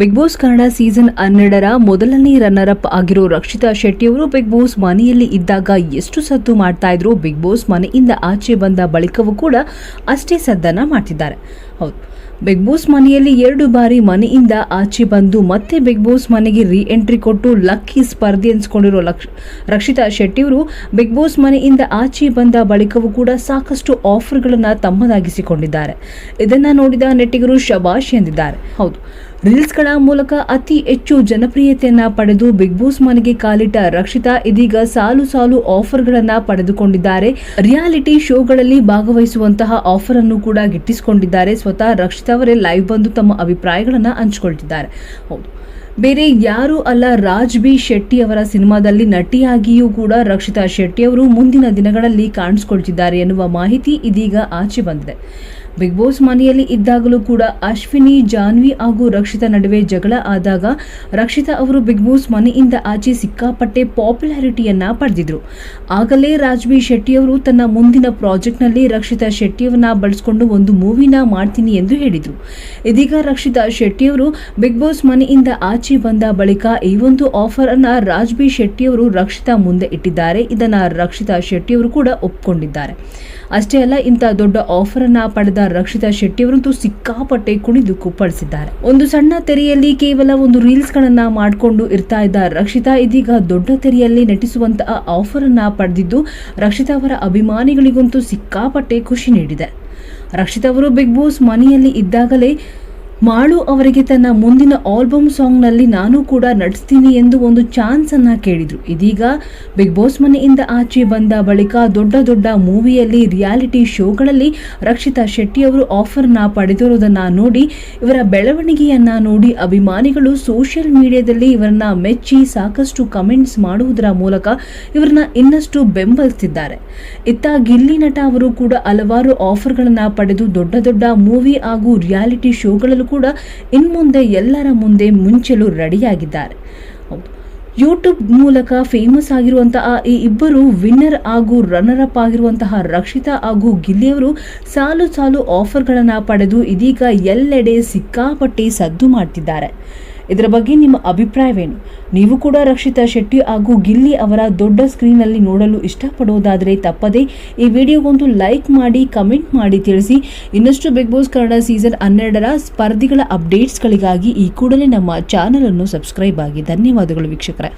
Big boss Kannada season ಹನ್ನೆರಡರ ಮೊದಲನೇ runner up ಆಗಿರೋ ರಕ್ಷಿತಾ ಶೆಟ್ಟಿಯವರು ಬಿಗ್ ಬಾಸ್ ಮನೆಯಲ್ಲಿ ಇದ್ದಾಗ ಎಷ್ಟು ಸದ್ದು ಮಾಡ್ತಾ ಇದ್ರು ಬಿಗ್ ಬಾಸ್ ಮನೆಯಿಂದ ಆಚೆ ಬಂದ ಬಳಿಕವೂ ಕೂಡ ಅಷ್ಟೇ ಸದ್ದನ್ನ ಮಾಡ್ತಿದ್ದಾರೆ. ಹೌದು, ಬಿಗ್ ಬಾಸ್ ಮನೆಯಲ್ಲಿ ಎರಡು ಬಾರಿ ಮನೆಯಿಂದ ಆಚೆ ಬಂದು ಮತ್ತೆ ಬಿಗ್ ಬಾಸ್ ಮನೆಗೆ ರೀ ಎಂಟ್ರಿ ಕೊಟ್ಟು ಲಕ್ಕಿ ಸ್ಪರ್ಧೆ ಅನ್ಸ್ಕೊಂಡಿರೋ ಲಕ್ಷ, ರಕ್ಷಿತಾ ಶೆಟ್ಟಿಯವರು ಬಿಗ್ ಬಾಸ್ ಮನೆಯಿಂದ ಆಚೆ ಬಂದ ಬಳಿಕವೂ ಕೂಡ ಸಾಕಷ್ಟು ಆಫರ್ಗಳನ್ನು ತಮ್ಮದಾಗಿಸಿಕೊಂಡಿದ್ದಾರೆ. ಇದನ್ನು ನೋಡಿದ ನೆಟ್ಟಿಗರು ಶಬಾಷ್ ಎಂದಿದ್ದಾರೆ. ಹೌದು ರೀಲ್ಸ್ಗಳ ಮೂಲಕ ಅತಿ ಹೆಚ್ಚು ಜನಪ್ರಿಯತೆಯನ್ನ ಪಡೆದು ಬಿಗ್ ಬಾಸ್ ಮನೆಗೆ ಕಾಲಿಟ್ಟ ರಕ್ಷಿತಾ ಇದೀಗ ಸಾಲು ಸಾಲು ಆಫರ್ಗಳನ್ನ ಪಡೆದುಕೊಂಡಿದ್ದಾರೆ. ರಿಯಾಲಿಟಿ ಶೋಗಳಲ್ಲಿ ಭಾಗವಹಿಸುವಂತಹ ಆಫರ್ ಅನ್ನು ಕೂಡ ಗಿಟ್ಟಿಸಿಕೊಂಡಿದ್ದಾರೆ. ಸ್ವತಃ ರಕ್ಷಿತಾ ಅವರೇ ಲೈವ್ ಬಂದು ತಮ್ಮ ಅಭಿಪ್ರಾಯಗಳನ್ನ ಹಂಚಿಕೊಳ್ತಿದ್ದಾರೆ. ಹೌದು. ಬೇರೆ ಯಾರೂ ಅಲ್ಲ, ರಾಜ್ ಬಿ ಶೆಟ್ಟಿ ಅವರ ಸಿನಿಮಾದಲ್ಲಿ ನಟಿಯಾಗಿಯೂ ಕೂಡ ರಕ್ಷಿತಾ ಶೆಟ್ಟಿ ಅವರು ಮುಂದಿನ ದಿನಗಳಲ್ಲಿ ಕಾಣಿಸ್ಕೊಳ್ತಿದ್ದಾರೆ ಎನ್ನುವ ಮಾಹಿತಿ ಇದೀಗ ಆಚೆ ಬಂದಿದೆ. ಬಿಗ್ ಬಾಸ್ ಮನೆಯಲ್ಲಿ ಇದ್ದಾಗಲೂ ಕೂಡ ಅಶ್ವಿನಿ, ಜಾನ್ವಿ ಹಾಗೂ ರಕ್ಷಿತಾ ನಡುವೆ ಜಗಳ ಆದಾಗ ರಕ್ಷಿತಾ ಅವರು ಬಿಗ್ ಬಾಸ್ ಮನೆಯಿಂದ ಆಚೆ ಸಿಕ್ಕಾಪಟ್ಟೆ ಪಾಪ್ಯುಲಾರಿಟಿಯನ್ನ ಪಡೆದಿದ್ರು. ಆಗಲೇ ರಾಜ್ವಿ ಶೆಟ್ಟಿ ಅವರು ತನ್ನ ಮುಂದಿನ ಪ್ರಾಜೆಕ್ಟ್ನಲ್ಲಿ ರಕ್ಷಿತಾ ಶೆಟ್ಟಿಯವನ್ನ ಬಳಸಿಕೊಂಡು ಒಂದು ಮೂವಿನ ಮಾಡ್ತೀನಿ ಎಂದು ಹೇಳಿದರು. ಇದೀಗ ರಕ್ಷಿತಾ ಶೆಟ್ಟಿಯವರು ಬಿಗ್ ಬಾಸ್ ಮನೆಯಿಂದ ಆಚೆ ಬಂದ ಬಳಿಕ ಈ ಒಂದು ಆಫರ್ ಅನ್ನ ರಾಜ್ಬಿ ಶೆಟ್ಟಿಯವರು ರಕ್ಷಿತಾ ಮುಂದೆ ಇಟ್ಟಿದ್ದಾರೆ. ಇದನ್ನ ರಕ್ಷಿತಾ ಶೆಟ್ಟಿಯವರು ಕೂಡ ಒಪ್ಪಿಕೊಂಡಿದ್ದಾರೆ ಅಷ್ಟೇ ಅಲ್ಲ, ಇಂಥ ದೊಡ್ಡ ಆಫರ್ ಅನ್ನ ಪಡೆದ ರಕ್ಷಿತಾ ಶೆಟ್ಟಿಯವರಂತೂ ಸಿಕ್ಕಾಪಟ್ಟೆ ಕುಣಿದು ಕುಪ್ಪಳಿಸಿದ್ದಾರೆ ಒಂದು ಸಣ್ಣ ತೆರೆಯಲ್ಲಿ ಕೇವಲ ಒಂದು ರೀಲ್ಸ್ ಗಳನ್ನ ಮಾಡಿಕೊಂಡು ಇರ್ತಾ ಇದ್ದ ರಕ್ಷಿತಾ ಇದೀಗ ದೊಡ್ಡ ತೆರೆಯಲ್ಲಿ ನಟಿಸುವಂತಹ ಆಫರ್ ಅನ್ನ ಪಡೆದಿದ್ದು, ರಕ್ಷಿತಾ ಅವರ ಅಭಿಮಾನಿಗಳಿಗಂತೂ ಸಿಕ್ಕಾಪಟ್ಟೆ ಖುಷಿ ನೀಡಿದೆ. ರಕ್ಷಿತಾ ಅವರು ಬಿಗ್ ಬಾಸ್ ಮನೆಯಲ್ಲಿ ಇದ್ದಾಗಲೇ ಮಾಳು ಅವರಿಗೆ ತನ್ನ ಮುಂದಿನ ಆಲ್ಬಮ್ ಸಾಂಗ್ನಲ್ಲಿ ನಾನು ಕೂಡ ನಟಿಸ್ತೀನಿ ಎಂದು ಒಂದು ಚಾನ್ಸ್ ಅನ್ನ ಕೇಳಿದ್ರು. ಇದೀಗ ಬಿಗ್ ಬಾಸ್ ಮನೆಯಿಂದ ಆಚೆ ಬಂದ ಬಳಿಕ ದೊಡ್ಡ ದೊಡ್ಡ ಮೂವಿಯಲ್ಲಿ ರಿಯಾಲಿಟಿ ಶೋಗಳಲ್ಲಿ ರಕ್ಷಿತಾ ಶೆಟ್ಟಿ ಅವರು ಆಫರ್ನ ಪಡೆದಿರೋದನ್ನ ನೋಡಿ, ಇವರ ಬೆಳವಣಿಗೆಯನ್ನ ನೋಡಿ ಅಭಿಮಾನಿಗಳು ಸೋಷಿಯಲ್ ಮೀಡಿಯಾದಲ್ಲಿ ಇವರನ್ನ ಮೆಚ್ಚಿ ಸಾಕಷ್ಟು ಕಮೆಂಟ್ಸ್ ಮಾಡುವುದರ ಮೂಲಕ ಇವರನ್ನ ಇನ್ನಷ್ಟು ಬೆಂಬಲಿಸುತ್ತಿದ್ದಾರೆ ಇತ್ತ ಗಿಲ್ಲಿ ನಟ ಅವರು ಕೂಡ ಹಲವಾರು ಆಫರ್ಗಳನ್ನು ಪಡೆದು ದೊಡ್ಡ ದೊಡ್ಡ ಮೂವಿ ಹಾಗೂ ರಿಯಾಲಿಟಿ ಶೋಗಳಲ್ಲೂ ಕೂಡ ಇನ್ಮುಂದೆ ಎಲ್ಲರ ಮುಂದೆ ಮುಂಚೆಲು ರೆಡಿಯಾಗಿದ್ದಾರೆ. ಯೂಟ್ಯೂಬ್ ಮೂಲಕ ಫೇಮಸ್ ಆಗಿರುವಂತಹ ಈ ಇಬ್ಬರು ವಿನ್ನರ್ ಹಾಗೂ ರನ್ನರ್ ಅಪ್ ಆಗಿರುವಂತಹ ರಕ್ಷಿತಾ ಹಾಗೂ ಗಿಲ್ಲಿಯವರು ಸಾಲು ಸಾಲು ಆಫರ್ಗಳನ್ನು ಪಡೆದು ಇದೀಗ ಎಲ್ಲೆಡೆ ಸಿಕ್ಕಾಪಟ್ಟಿ ಸದ್ದು ಮಾಡ್ತಿದ್ದಾರೆ. ಇದರ ಬಗ್ಗೆ ನಿಮ್ಮ ಅಭಿಪ್ರಾಯವೇನು? ನೀವು ಕೂಡ ರಕ್ಷಿತಾ ಶೆಟ್ಟಿ ಹಾಗೂ ಗಿಲ್ಲಿ ಅವರ ದೊಡ್ಡ ಸ್ಕ್ರೀನಲ್ಲಿ ನೋಡಲು ಇಷ್ಟಪಡೋದಾದರೆ ತಪ್ಪದೆ ಈ ವಿಡಿಯೋಗೊಂದು ಲೈಕ್ ಮಾಡಿ, ಕಮೆಂಟ್ ಮಾಡಿ ತಿಳಿಸಿ. ಇನ್ನಷ್ಟು ಬಿಗ್ ಬಾಸ್ ಕನ್ನಡ ಸೀಸನ್ ಹನ್ನೆರಡರ ಸ್ಪರ್ಧಿಗಳ ಅಪ್ಡೇಟ್ಸ್ಗಳಿಗಾಗಿ ಈ ಕೂಡಲೇ ನಮ್ಮ ಚಾನಲನ್ನು ಸಬ್ಸ್ಕ್ರೈಬ್ ಆಗಿ. ಧನ್ಯವಾದಗಳು ವೀಕ್ಷಕರೇ.